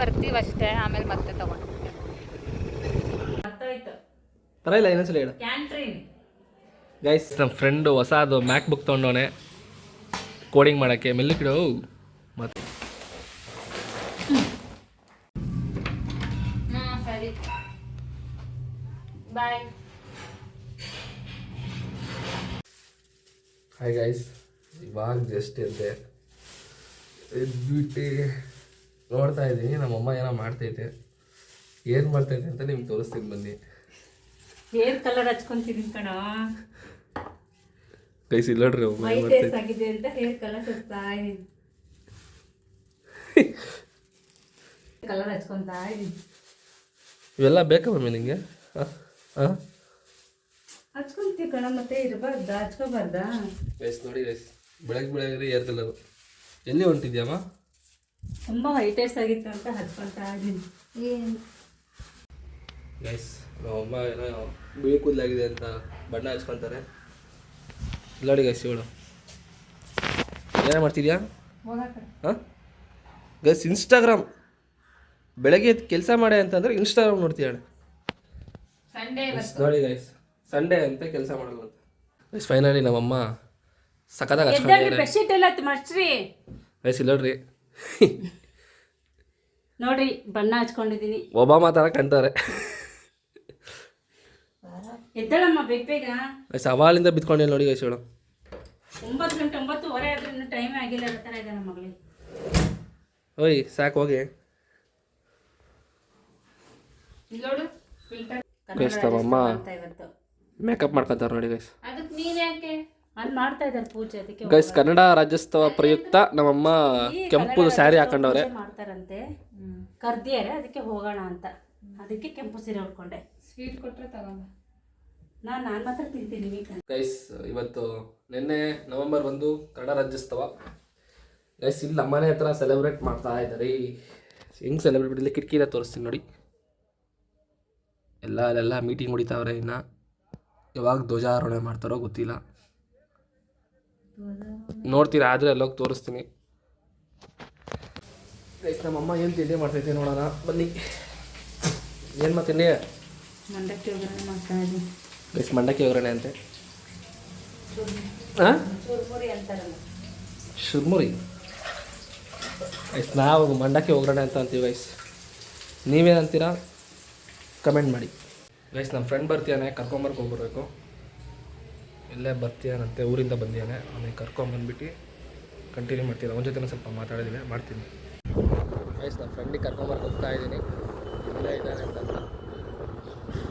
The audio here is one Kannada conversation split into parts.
ಬರ್ತೀವಿ ಅಷ್ಟೇ ಆಮೇಲೆ ಮತ್ತೆ ತಗೊಂಡು ಪರವಾಗಿಲ್ಲ ಇನ್ನೊಂದ್ಸಲ ಹೇಳು. ಗೈಸ್ ನಮ್ಮ ಫ್ರೆಂಡು ಹೊಸದು ಮ್ಯಾಕ್ ಬುಕ್ ತೊಗೊಂಡವನೆ. ಕೋಡಿಂಗ್ ಮಾಡೋಕ್ಕೆ. ಮೆಲ್ಲಕ್ಕಿಡು ಮತ್ತೆ. ಹಾಯ್ ಗೈಸ್ ಇವಾಗ ಜಸ್ಟ್ ಎದ್ದೆ. ಎದ್ಬಿಟ್ಟು. ನೋಡ್ತಾ ಇದ್ದೀನಿ ನಮ್ಮಮ್ಮ ಏನೋ ಮಾಡ್ತೈತೆ. ಏನು ಮಾಡ್ತೈತೆ ಅಂತ ನಿಮ್ಗೆ ತೋರಿಸ್ತೀನಿ ಬನ್ನಿ. ಹೇರ್ ಕಲರ್ ಹಚ್ಕೊಂತಿದ್ದೀನಿ ಕಣ? ಕೈ ಇಲ್ಲ ನೋಡ್ರಿ ಆಗಿದೆ ಅಂತ ಹೇರ್ ಕಲರ್ ಹಚ್ತಾ ಇದೀನಿ ಕಲರ್ ಹಚ್ಕೊಂತಾ ಇದೀನಿ ಇವೆಲ್ಲ ಬೇಕಾ ಮಮ್ಮಿ ನಿಂಗೆ? ಹಾಂ ಹಾಂ ಹಚ್ಕೊಂತೀವಿ ಕಣ ಮತ್ತೆ ಇರಬಾರ್ದ? ಹಚ್ಕೋಬಾರ್ದ? ಗೈಸ್ ನೋಡಿ ಗೈಸ್ ಬೆಳಗ್ಗೆ ಬೆಳಗ್ಗೆ ಏರ್ ಕಲರು ಎಲ್ಲಿ ಹೊಂಟಿದ್ಯಮ್ಮ? ತುಂಬಾ ವೈಟ್ ಹೇರ್ಸ್ ಆಗಿತ್ತು ಅಂತ ಹಚ್ಕೊಳ್ತಾ ಇದ್ದೀನಿ. ಗೈಸ್ ನಮ್ಮಮ್ಮ ಏನೋ ಬಿಳಿ ಕೂದಲಾಗಿದೆ ಅಂತ ಬಣ್ಣ ಹಚ್ಕೊತಾರೆ. ನೋಡಿ ಗೈಸ್ ಇವಳು. ಏನೇ ಮಾಡ್ತಿದ್ಯಾ? ಹಾಂ? ಗೈಸ್ ಇನ್ಸ್ಟಾಗ್ರಾಮ್ ಬೆಳಗ್ಗೆ ಕೆಲಸ ಮಾಡೆ ಅಂತಂದ್ರೆ ಇನ್ಸ್ಟಾಗ್ರಾಮ್ ನೋಡ್ತೀಯಾಳೆ ಸಂಡೇ ನೋಡಿ ಗೈಸ್ ಸಂಡೇ ಅಂತ ಕೆಲಸ ಮಾಡಲ್ಲ ಅಂತ. ಗೈಸ್ ಫೈನಲಿ ನಮ್ಮಮ್ಮ ಸಖತ್ತಾಗಿ ಹಚ್ಕೊಂಡಿದ್ದಾರೆ. ಬೆಡ್ಶೀಟ್ ಎಲ್ಲ ಮರ್ಚ್ರಿ ಗೈಸ್ ಇಲ್ಲ ನೋಡ್ರಿ. ನೋಡ್ರಿ ಬಣ್ಣ ಹಚ್ಕೊಂಡಿದ್ದೀನಿ ಒಬಾಮ ತರ ಕಾಣ್ತಾರೆ. ಎದ್ದಳಮ್ಮ ಬೇಗ ಬೇಗ. ಸವಾಲಿಂದ ಬಿತ್ಕೊಂಡಿಲ್ಲ ನೋಡಿ ಗೈಸ್ ಇವಳು. ಒಂಬತ್ತು ಗಂಟೆ ಒಂಬತ್ತುವರೆ ಆದ್ರೆ ಇನ್ನೂ ಟೈಮ್ ಆಗಿಲ್ಲ ಅನ್ನೋ ಥರ ಇದೆ ನಮ್ಮ ಮಗಳಿಗೆ ಓಯ್ ಸಾಕು ಹೋಗಿ. ನೋಡು ಫಿಲ್ಟರ್ ಗೈಸ್ ಅಂತ ಇವತ್ತು. ಮೇಕಪ್ ಮಾಡ್ಕೊತಾರೆ ನೋಡಿ ಗೈಸ್. ಅದಕ್ಕೆ ನೀನ್ ಯಾಕೆ? ಅಲ್ಲಿ ಮಾಡ್ತಾ ಇದ್ದಾರೆ ಪೂಜೆ ಅದಕ್ಕೆ ಗೈಸ್ ಕನ್ನಡ ರಾಜ್ಯೋತ್ಸವ ಪ್ರಯುಕ್ತ ನಮ್ಮಮ್ಮ ಕೆಂಪು ಸ್ಯಾರಿ ಹಾಕೊಂಡವ್ರೆ. ಪೂಜೆ ಮಾಡ್ತಾರಂತೆ ಕರ್ದಿಯಾರೆ ಅದಕ್ಕೆ ಹೋಗೋಣ ಅಂತ. ಅದಕ್ಕೆ ಕೆಂಪು ಸೀರೆ ಉಟ್ಕೊಂಡೆ. ಸ್ವೀಟ್ ಕೊಟ್ರೆ ತಗೊಂಡ ನಾನು ನಾನು ಮಾತ್ರ ತಿಂತೀನಿ ಗೈಸ್ ಇವತ್ತು ನಿನ್ನೆ ನವೆಂಬರ್ ಒಂದು ಕನ್ನಡ ರಾಜ್ಯೋತ್ಸವ. ಗೈಸ್ ಇಲ್ಲಿ ನಮ್ಮನೆ ಹತ್ರ ಸೆಲೆಬ್ರೇಟ್ ಮಾಡ್ತಾ ಇದ್ದಾರೆ. ಹೆಂಗೆ ಸೆಲೆಬ್ರೇಟ್ ಇಲ್ಲಿ ಕಿಟಕಿಯಿಂದ ತೋರಿಸ್ತೀನಿ ನೋಡಿ. ಎಲ್ಲ ಅಲ್ಲೆಲ್ಲ ಮೀಟಿಂಗ್ ಹೊಡಿತಾವ್ರೆ ಇನ್ನು. ಯಾವಾಗ ಧ್ವಜಾರೋಹಣೆ ಮಾಡ್ತಾರೋ ಗೊತ್ತಿಲ್ಲ. ನೋಡ್ತೀರಾ ಆದರೆ ಅಲ್ಲೋಗಿ ತೋರಿಸ್ತೀನಿ. ಗೈಸ್ ನಮ್ಮಮ್ಮ ಏನು ತಿಂಡಿ ಮಾಡ್ತೈತೆ ನೋಡೋಣ ಬನ್ನಿ. ಏನು ಮಾಡ್ತೀನಿ ಮಂಡಕ್ಕಿ ಒಗ್ಗರಣೆ ಮಾಡ್ತಾ ಇದ್ದೀನಿ. ಗೈಸ್ ಮಂಡಕ್ಕಿ ಒಗ್ಗರಣೆ ಅಂತೆ. ಹಾಂ? ಶುರ್ಮುರಿ ಐಸ್ ನಾವು ಮಂಡಕ್ಕಿ ಒಗ್ಗರಣೆ ಅಂತ ಅಂತೀವಿ ಗೈಸ್ ನೀವೇನಂತೀರಾ ಕಮೆಂಟ್ ಮಾಡಿ. ಗೈಸ್ ನಮ್ಮ ಫ್ರೆಂಡ್ ಬರ್ತೀಯಾನೆ ಕರ್ಕೊಂಬರ್ಕ್ ಹೋಗ್ಬರ್ಬೇಕು ಇಲ್ಲೇ ಬರ್ತೀಯಾನಂತೆ, ಊರಿಂದ ಬಂದಿಯಾನೆ, ಅವನಿಗೆ ಕರ್ಕೊಂಬಂದ್ಬಿಟ್ಟು ಕಂಟಿನ್ಯೂ ಮಾಡ್ತೀನಿ ಅವನ ಜೊತೆ ಸ್ವಲ್ಪ ಮಾತಾಡಿದ್ದೀನಿ ಮಾಡ್ತೀನಿ. ಆಯ್ತು ನಮ್ಮ ಫ್ರೆಂಡಿಗೆ ಕರ್ಕೊಂಬರ್ಕ್ ಹೋಗ್ತಾ ಇದ್ದೀನಿ. ಇಲ್ಲೇ ಇದ್ದಾನೆ ಅಂತ.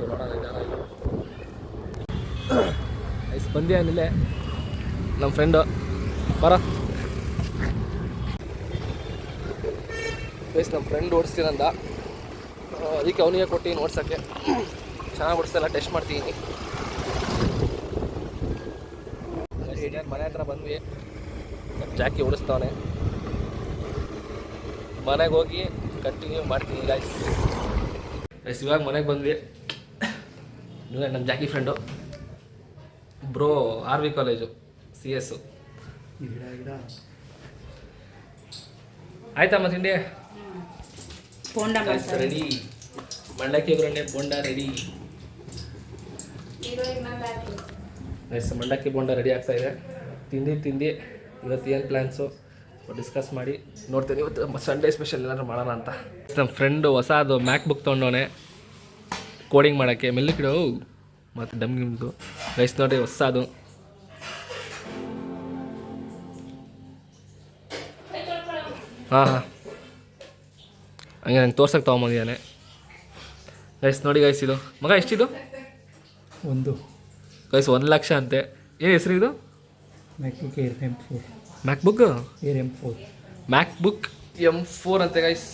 ನೋಡೋಣ ಇದ್ದಾನ ಗೈಸ್ ಬಂದಿಯಾನಿಲ್ಲೇ ನಮ್ಮ ಫ್ರೆಂಡು ಬರ. ಪ್ಲೀಸ್ ನಮ್ಮ ಫ್ರೆಂಡ್ ಓಡಿಸ್ತೀನಂದ ಅದಕ್ಕೆ ಅವನಿಗೆ ಕೊಟ್ಟು ಓಡ್ಸೋಕ್ಕೆ ಚೆನ್ನಾಗಿ ಓಡಿಸ್ತೆಲ್ಲ ಟೆಸ್ಟ್ ಮಾಡ್ತೀನಿ. ಮನೆ ಹತ್ರ ಬಂದ್ವಿ. ಜಾಕಿ ಓಡಿಸ್ತಾವನೆ. ಮನೆಗೆ ಹೋಗಿ ಕಂಟಿನ್ಯೂ ಮಾಡ್ತೀನಿ ಗಾಯ್ಸ್ ಇವಾಗ ಮನೆಗೆ ಬಂದ್ವಿ. ನಮ್ಮ Jacky friend bro R V college C S ಆಯ್ತಮ್ಮ ತಿಂಡಿ? ರೆಡಿ ಮಂಡಕ್ಕಿ ಒಗ್ಗರಣೆ ಬೋಂಡ ರೆಡಿ ಮಂಡಕ್ಕಿ. ಬೋಂಡ ರೆಡಿ ಆಗ್ತಾ ಇದೆ. ತಿಂಡಿ ತಿಂಡಿ. ಇವತ್ತು ಏನು ಪ್ಲ್ಯಾನ್ಸು ಡಿಸ್ಕಸ್ ಮಾಡಿ. ನೋಡ್ತೀನಿ. ಇವತ್ತು ಸಂಡೇ ಸ್ಪೆಷಲ್ ಏನಾದ್ರು ಮಾಡೋಣ ಅಂತ. ನಮ್ಮ ಫ್ರೆಂಡು ಹೊಸದು ಮ್ಯಾಕ್ ಬುಕ್ ತೊಗೊಂಡವನೆ. ಕೋಡಿಂಗ್ ಮಾಡೋಕ್ಕೆ. ಮೆಲ್ಲಕ್ಕಿಡು ಮತ್ತು ಡಮ್ ಗಿಮ್ದು ರೈಸ್ ನೋಡಿ ಹೊಸದು. ಹಾಂ ಹಾಂ. ಹಂಗೆ ನಂಗೆ ತೋರ್ಸಕ್ಕೆ ತೊಗೊಂಬಂದಿದ್ದಾನೆ. ಗೈಸ್ ನೋಡಿ ಗೈಸ್ ಇದು. ಮಗ ಎಷ್ಟಿದು? ಒಂದು. ಗೈಸ್ ಒಂದು ಲಕ್ಷ ಅಂತೆ. ಏನು ಹೆಸರು ಇದು? MacBook Air M four MacBook Air M four MacBook M four ಅಂತೆ ಗೈಸ್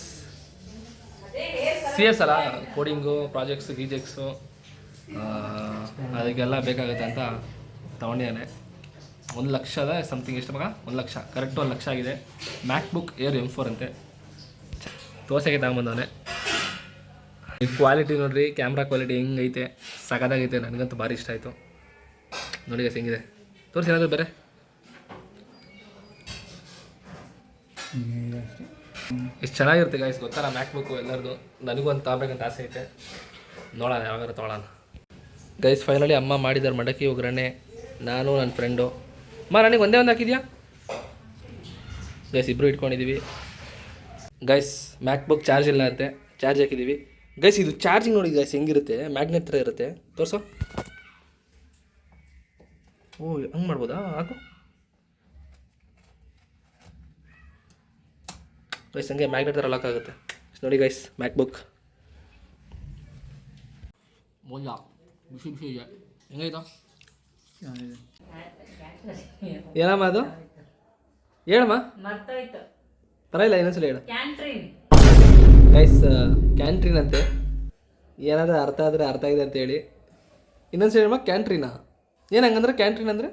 ಸಿ ಎಸ್ ಅಲ್ಲ? ಕೋಡಿಂಗು ಪ್ರಾಜೆಕ್ಟ್ಸು ಗೀಜೆಕ್ಸು ಅದಕ್ಕೆಲ್ಲ ಬೇಕಾಗುತ್ತೆ ಅಂತ ತೊಗೊಂಡಿದ್ದಾನೆ. ಒಂದು ಲಕ್ಷದ ಸಮಥಿಂಗ್ ಎಷ್ಟು ಮಗ? ಒಂದು ಲಕ್ಷ. ಕರೆಕ್ಟ್ ಒಂದು ಲಕ್ಷ ಆಗಿದೆ. ಮ್ಯಾಕ್ಬುಕ್ ಏರ್ ಎಂ ಫೋರ್ ಅಂತೆ. ದೋಸೆಗೆ ತಗೊಂಬಂದವನೆ ಈ ಕ್ವಾಲಿಟಿ ನೋಡ್ರಿ ಕ್ಯಾಮ್ರಾ ಕ್ವಾಲಿಟಿ ಹೆಂಗೈತೆ? ಸಗದಾಗೈತೆ ನನಗಂತೂ ಭಾರಿ ಇಷ್ಟ ಆಯಿತು. ನೋಡಿ ಹೆಂಗಿದೆ? ತೋರಿಸಿ ಏನಾದರೂ ಬೇರೆ? ಎಷ್ಟು ಚೆನ್ನಾಗಿರುತ್ತೆ ಗಾಯ್ಸ್ ಗೊತ್ತಾ ಮ್ಯಾಕ್ಬುಕ್ಕು ಎಲ್ಲರದು? ನನಗೂ ಒಂದು ತಗೋಬೇಕಂತ ಆಸೆ ಐತೆ. ನೋಡೋಣ, ಯಾವಾಗಾರ ತೊಗೊಳೋಣ ಗೈಸ್ ಫೈನಲಿ ಅಮ್ಮ ಮಾಡಿದ್ದಾರೆ ಮಡಕಿ ಒಗ್ಗರಣೆ ನಾನು, ನನ್ನ ಫ್ರೆಂಡು ಅಮ್ಮ ನನಗೆ ಒಂದೇ ಒಂದು ಹಾಕಿದ್ಯಾ? ಗೈಸ್ ಇಬ್ಬರು ಇಟ್ಕೊಂಡಿದ್ದೀವಿ ಗೈಸ್ ಮ್ಯಾಕ್ಬುಕ್ ಚಾರ್ಜ್ ಇಲ್ಲ ಅಂತೆ. ಚಾರ್ಜ್ ಹಾಕಿದ್ದೀವಿ ಗೈಸ್ ಇದು ಚಾರ್ಜಿಂಗ್ ನೋಡಿ ಗೈಸ್ ಹೆಂಗಿರುತ್ತೆ? ಮ್ಯಾಗ್ನೆಟ್ ಥರ ಇರುತ್ತೆ. ತೋರಿಸೋ. ಓ, ಹಂಗೆ ಮಾಡ್ಬೋದಾ? ಹಾಕು. ಗೈಸ್ ಹಂಗೆ ಮ್ಯಾಗ್ನೆಟ್ ಥರ ಲಾಕ್ ಆಗುತ್ತೆ. ನೋಡಿ ಗೈಸ್ ಮ್ಯಾಕ್ಬುಕ್ ಮೋಜ ಬಿಸಿ ಬಿಸಿ ಇದೆ. ಹೆಂಗಾಯ್ತು? ಏನಮ್ಮ ಅದು? ಹೇಳಮ್ಮ. ಮರ್ತೋಯ್ತು. ಪರವಾಗಿಲ್ಲ ಇನ್ನೊಂದ್ಸಲ ಹೇಳು. ಗೈಸ್ ಕ್ಯಾಂಟ್ರೀನ್ ಅಂತೆ. ಏನಾದರೂ ಅರ್ಥ ಆದರೆ ಅರ್ಥ ಆಗಿದೆ ಅಂತ ಹೇಳಿ. ಇನ್ನೊಂದ್ಸಲ ಹೇಳಮ್ಮ ಕ್ಯಾಂಟ್ರಿನಾ ಏನು ಹಂಗಂದ್ರೆ ಕ್ಯಾಂಟ್ರೀನ್ ಅಂದರೆ?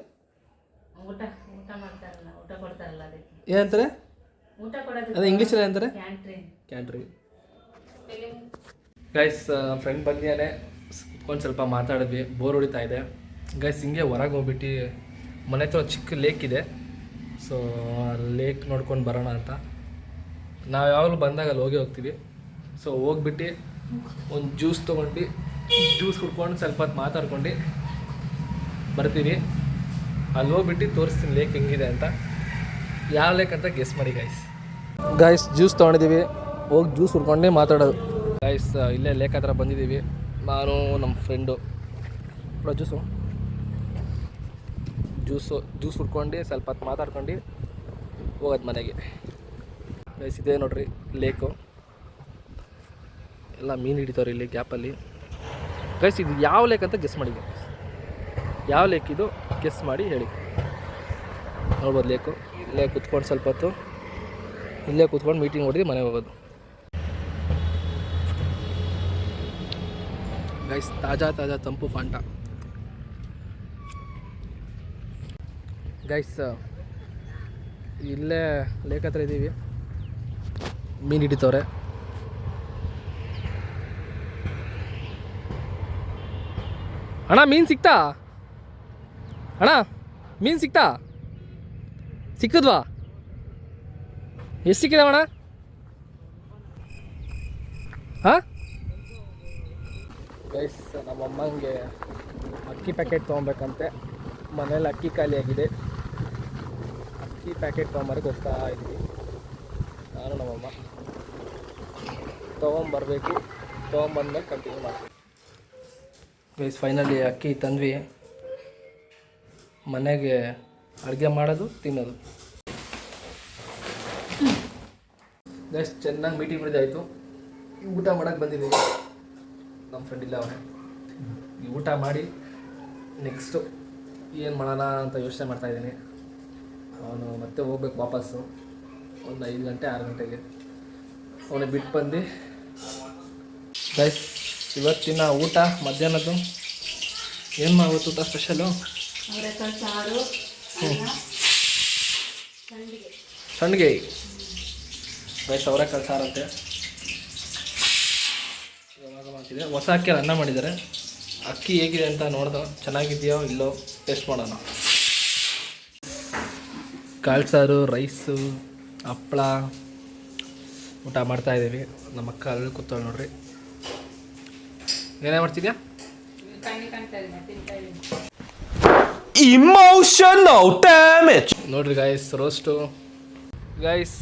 ಊಟ ಊಟ ಮಾಡ್ತಾರಲ್ಲ ಊಟ ಕೊಡ್ತಾರಲ್ಲ ಅದಕ್ಕೆ. ಏನಂತಾರೆ? ಊಟ ಅದೇ ಇಂಗ್ಲೀಷಲ್ಲಿ ಏನಂತಾರೆ ಕ್ಯಾಂಟ್ರಿ ಕ್ಯಾಂಟ್ರಿನ್ ಗೈಸ್ ಫ್ರೆಂಡ್ ಬಂದಿಯಾನೆ ಕುತ್ಕೊಂಡು ಸ್ವಲ್ಪ ಮಾತಾಡಿದ್ವಿ. ಬೋರ್ ಹೊಡಿತಾ ಇದೆ. ಗೈಸ್ ಹಿಂಗೆ ಹೊರಗೆ ಹೋಗ್ಬಿಟ್ಟು ಮನೆ ಹತ್ರ ಚಿಕ್ಕ ಲೇಕ್ ಇದೆ. ಸೊ ಲೇಕ್ ನೋಡ್ಕೊಂಡು ಬರೋಣ ಅಂತ. ನಾವು ಯಾವಾಗಲೂ ಬಂದಾಗ ಅಲ್ಲಿ ಹೋಗಿ ಹೋಗ್ತೀವಿ. ಸೊ ಹೋಗ್ಬಿಟ್ಟು ಒಂದು ಜ್ಯೂಸ್ ತೊಗೊಂಡು ಜ್ಯೂಸ್ ಕುಡ್ಕೊಂಡು ಸ್ವಲ್ಪ ಹೊತ್ತು ಮಾತಾಡ್ಕೊಂಡು ಬರ್ತೀವಿ. ಅಲ್ಲಿ ಹೋಗ್ಬಿಟ್ಟು ತೋರಿಸ್ತೀನಿ ಲೇಕ್ ಹೆಂಗಿದೆ ಅಂತ. ಯಾವ ಲೇಕ್ ಅಂತ ಗೆಸ್ ಮಾಡಿ ಗೈಸ್ ಗೈಸ್ ಜ್ಯೂಸ್ ತೊಗೊಂಡಿದ್ದೀವಿ. ಹೋಗಿ ಜ್ಯೂಸ್ ಹುಡ್ಕೊಂಡೆ ಮಾತಾಡೋದು. ಗಾಯ್ಸ್ ಇಲ್ಲೇ ಲೇಖ ಹತ್ರ ಬಂದಿದ್ದೀವಿ. ನಾನು ನಮ್ಮ ಫ್ರೆಂಡು ಜ್ಯೂಸು ಜ್ಯೂಸು ಜ್ಯೂಸ್ ಹುಡ್ಕೊಂಡು ಸ್ವಲ್ಪ ಹೊತ್ತು ಮಾತಾಡ್ಕೊಂಡು ಹೋಗೋದು ಮನೆಗೆ. ಗೈಸ್ ಇದೆ ನೋಡ್ರಿ ಲೇಕು. ಎಲ್ಲ ಮೀನು ಹಿಡಿತವ್ರೆ ಇಲ್ಲಿ ಗ್ಯಾಪಲ್ಲಿ. ಗೈಸ್ ಇದು ಯಾವ ಲೇಕ್ ಅಂತ ಗೆಸ್ ಮಾಡಿ. ಯಾವ ಲೇಕ್ ಇದು? ಗೆಸ್ ಮಾಡಿ ಹೇಳಿ. ನೋಡ್ಬೋದು ಲೇಕು. ಇಲ್ಲೇ ಕುತ್ಕೊಂಡು ಸ್ವಲ್ಪ ಹೊತ್ತು ಇಲ್ಲೇ ಕೂತ್ಕೊಂಡು ಮೀಟಿಂಗ್ ಹೊಡೆದು ಮನೆಗೆ ಹೋಗೋದು. ಗೈಸ್ ತಾಜಾ ತಾಜಾ ತಂಪು ಫಾಂಟ ಗೈಸ್ ಇಲ್ಲೇ ಲೇಕ್ ಹತ್ರ ಇದ್ದೀವಿ ಮೀನು ಹಿಡಿತವ್ರೆ. ಅಣ್ಣ, ಮೀನು ಸಿಕ್ತಾ? ಅಣ್ಣ, ಮೀನು ಸಿಕ್ತಾ? ಸಿಕ್ಕದ್ವಾ ಎಷ್ಟು ಸಿಕ್ಕಿದೆ ಅಣ್ಣ? ಹಾಂ? ಗೈಸ್ ನಮ್ಮ ಅಮ್ಮಂಗೆ ಅಕ್ಕಿ ಪ್ಯಾಕೆಟ್ ತೊಗೊಬೇಕಂತೆ. ಮನೇಲಿ ಅಕ್ಕಿ ಖಾಲಿಯಾಗಿದೆ ಅಕ್ಕಿ ಪ್ಯಾಕೆಟ್ ತೊಗೊಂಬರಕ್ಕೆ ಹೋಗ್ತಾ ಇದ್ವಿ. ನಾನು ನಮ್ಮಮ್ಮ ತೊಗೊಂಬರ್ಬೇಕು. ತೊಗೊಂಬಂದ್ಮೇಲೆ ಕಂಟಿನ್ಯೂ ಮಾಡ್ತೀವಿ. ಗೈಸ್ ಫೈನಲಿ ಅಕ್ಕಿ ತಂದ್ವಿ. ಮನೆಗೆ ಅಡುಗೆ ಮಾಡೋದು, ತಿನ್ನೋದು. ಗೈಸ್ ಚೆನ್ನಾಗಿ ಮೀಟಿಂಗ್ ಮಾಡಿದಾಯಿತು ಊಟ ಮಾಡೋಕ್ಕೆ ಬಂದಿದ್ದೀನಿ. ನಮ್ಮ ಫ್ರೆಂಡ್ ಇಲ್ಲ ಅವನೇ. ಈ ಊಟ ಮಾಡಿ ನೆಕ್ಸ್ಟು ಏನು ಮಾಡೋಣ ಅಂತ ಯೋಚನೆ ಮಾಡ್ತಾ ಇದ್ದೀನಿ. ಅವನು ಮತ್ತೆ ಹೋಗ್ಬೇಕು ವಾಪಸ್ಸು. ಒಂದು ಐದು ಗಂಟೆ ಆರು ಗಂಟೆಗೆ. ಅವನಿಗೆ ಬಿಟ್ಟು ಬಂದು. ಗೈಸ್ ಇವತ್ತಿನ ಊಟ ಮಧ್ಯಾಹ್ನದ್ದು? ಏನು ಮಾಡ್ಬೋದು ಊಟ ಸ್ಪೆಷಲು ಸಂಡಿಗೆ. ಸಣ್ಣಗೆ ಗೈಸ್ ಅವರೆಕಾಳು ಸಾರಂತೆ ಇವಾಗ ಮಾಡ್ತಿದೆ ಹೊಸ ಅಕ್ಕಿ ಅನ್ನ ಮಾಡಿದ್ದಾರೆ. ಅಕ್ಕಿ ಹೇಗಿದೆ ಅಂತ ನೋಡ್ದೆ ಚೆನ್ನಾಗಿದೆಯೋ ಇಲ್ಲೋ ಟೇಸ್ಟ್ ಮಾಡೋಣ. ಕಾಳು ಸಾರು ರೈಸು ಹಪ್ಪಳ ಊಟ ಮಾಡ್ತಾ ಇದ್ದೀವಿ. ನಮ್ಮ ಅಕ್ಕ ಅಲ್ಲಿ ಕೂತಾಳೆ ನೋಡ್ರಿ. ಏನೇ ಮಾಡ್ತಿದ್ಯಾ? ಇಮೋಷನ್ ಕಾಣ್ತಾ ಇದೆ ತಿಂತಾ ಇದ್ದೀನಿ ನೋಡ್ರಿ ಗಾಯ್ಸ್ ರೋಸ್ಟು ಗಾಯ್ಸ್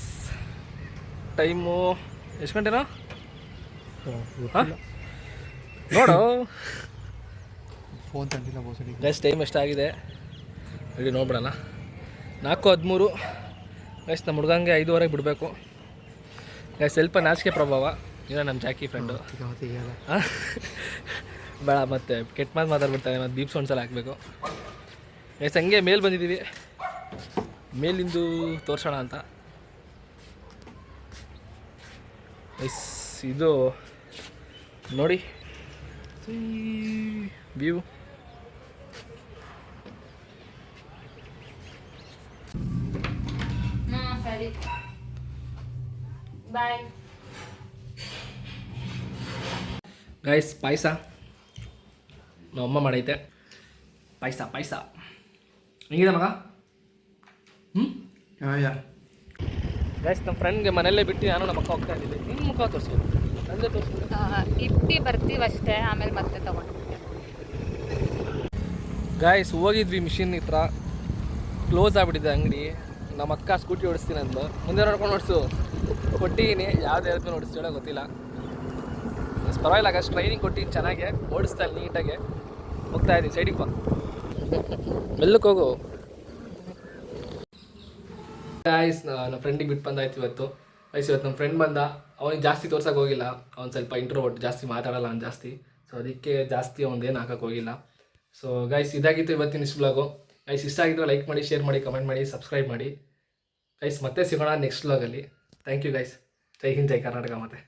ಟೈಮು ಎಷ್ಟು ಗಂಟೆನೋ? ಹಾಂ? ನೋಡು. ಫೋನ್ ತಂದಿಲ್ಲ ಗೈಸ್ ಟೈಮ್ ಎಷ್ಟಾಗಿದೆ ಹೇಳಿ ನೋಡ್ಬಿಡೋಣ. ನಾಲ್ಕು ಹದಿಮೂರು. ಗೈಸ್ ನಮ್ಮ ಹುಡುಗಂಗೆ ಐದುವರೆಗೆ ಬಿಡಬೇಕು. ಗೈಸ್ ಸ್ವಲ್ಪ ನಾಚಿಕೆ ಪ್ರಭಾವ. ಇಲ್ಲ ನಮ್ಮ ಜಾಕಿ ಫ್ರೆಂಡು ಬೇಡ ಮತ್ತೆ ಕೆಟ್ಟ ಮಾತು ಮಾತಾಡ್ಬಿಡ್ತಾನೆ. ಮತ್ತು ದೀಪ್ಸ್ ಒಂದ್ಸಲ ಹಾಕಬೇಕು. ಗೈಸ್ ಹಂಗೆ ಮೇಲ್ ಬಂದಿದ್ದೀವಿ. ಮೇಲಿಂದು ತೋರ್ಸೋಣ ಅಂತ. ಗೈಸ್ ಇದು ನೋಡಿ. ವ್ಯೂ. ಗೈಸ್ ಪಾಯಸ. ನಮ್ಮಮ್ಮ ಮಾಡೈತೆ. ಪಾಯಸ ಪಾಯಸ. ಹೆಂಗಿದೆ ಮಗ? ಹ್ಞೂ ಯಾ. ಗೈಸ್ ನಮ್ಮ ಫ್ರೆಂಡ್ಗೆ ಮನೆಯಲ್ಲೇ ಬಿಟ್ಟು ನಾನು ನಮ್ಮ ಅಕ್ಕ ಹೋಗ್ತಾ ಇದ್ದೀನಿ. ನಿಮ್ಮ ಮುಖ ತೋರಿಸು. ಅಂದರೆ ತೋರಿಸ್ಬಿಡು ಇಟ್ಟು ಬರ್ತೀವಿ ಅಷ್ಟೇ ಆಮೇಲೆ ಮತ್ತೆ ತಗೊಂಡು ಗಾಯ್ಸ್ ಹೋಗಿದ್ವಿ ಮಿಷಿನ್ ಹತ್ರ. ಕ್ಲೋಸ್ ಆಗಿಬಿಟ್ಟಿದೆ ಅಂಗಡಿ. ನಮ್ಮ ಅಕ್ಕ ಸ್ಕೂಟಿ ಓಡಿಸ್ತೀನಿ ಅಂದು ಮುಂದೆ ನೋಡ್ಕೊಂಡು ಓಡಿಸು. ಕೊಟ್ಟಿದ್ದೀನಿ. ಯಾವ್ದು ಹೇಳ್ಕೊಂಡು ಹೇಳೋ ಗೊತ್ತಿಲ್ಲ. ಪರವಾಗಿಲ್ಲ ಅಷ್ಟು ಟ್ರೈನಿಂಗ್ ಕೊಟ್ಟಿದ್ದೀನಿ ಚೆನ್ನಾಗೆ. ಓಡಿಸ್ತಾ ಇಲ್ಲ ನೀಟಾಗೆ ಹೋಗ್ತಾ ಇದ್ದೀನಿ ಸೈಡಿಗೆ ಬಾ. ಮೆಲ್ಲಕ್ಕೆ ಹೋಗು. ಗಾಯ್ಸ್ ನನ್ನ ಫ್ರೆಂಡಿಗೆ ಬಿಟ್ಟು ಬಂದಾಯ್ತು ಇವತ್ತು. ವಯಸ್ಸು ಇವತ್ತು ನಮ್ಮ ಫ್ರೆಂಡ್ ಬಂದ. ಅವನಿಗೆ ಜಾಸ್ತಿ ತೋರ್ಸಕ್ಕೆ ಹೋಗಿಲ್ಲ. ಅವ್ನು ಸ್ವಲ್ಪ ಇಂಟ್ರೋವರ್ಟ್ ಜಾಸ್ತಿ ಮಾತಾಡಲ್ಲ ಅವ್ನು ಜಾಸ್ತಿ. ಸೊ ಅದಕ್ಕೆ ಜಾಸ್ತಿ ಏನು ಹಾಕಕ್ಕೆ ಹೋಗಿಲ್ಲ. ಸೊ ಗೈಸ್ ಇದಾಗಿತ್ತು ಇವತ್ತಿನ ಇಷ್ಟು ಬ್ಲಾಗು ಗೈಸ್ ಇಷ್ಟ ಆಗಿದ್ರೆ ಲೈಕ್ ಮಾಡಿ ಶೇರ್ ಮಾಡಿ ಕಮೆಂಟ್ ಮಾಡಿ ಸಬ್ಸ್ಕ್ರೈಬ್ ಮಾಡಿ. ಗೈಸ್ ಮತ್ತೆ ಸಿಗೋಣ ನೆಕ್ಸ್ಟ್ ಬ್ಲಾಗಲ್ಲಿ ಥ್ಯಾಂಕ್ ಯು ಗೈಸ್ ಜೈ ಹಿಂದ್, ಜೈ ಕರ್ನಾಟಕ ಮತ್ತೆ.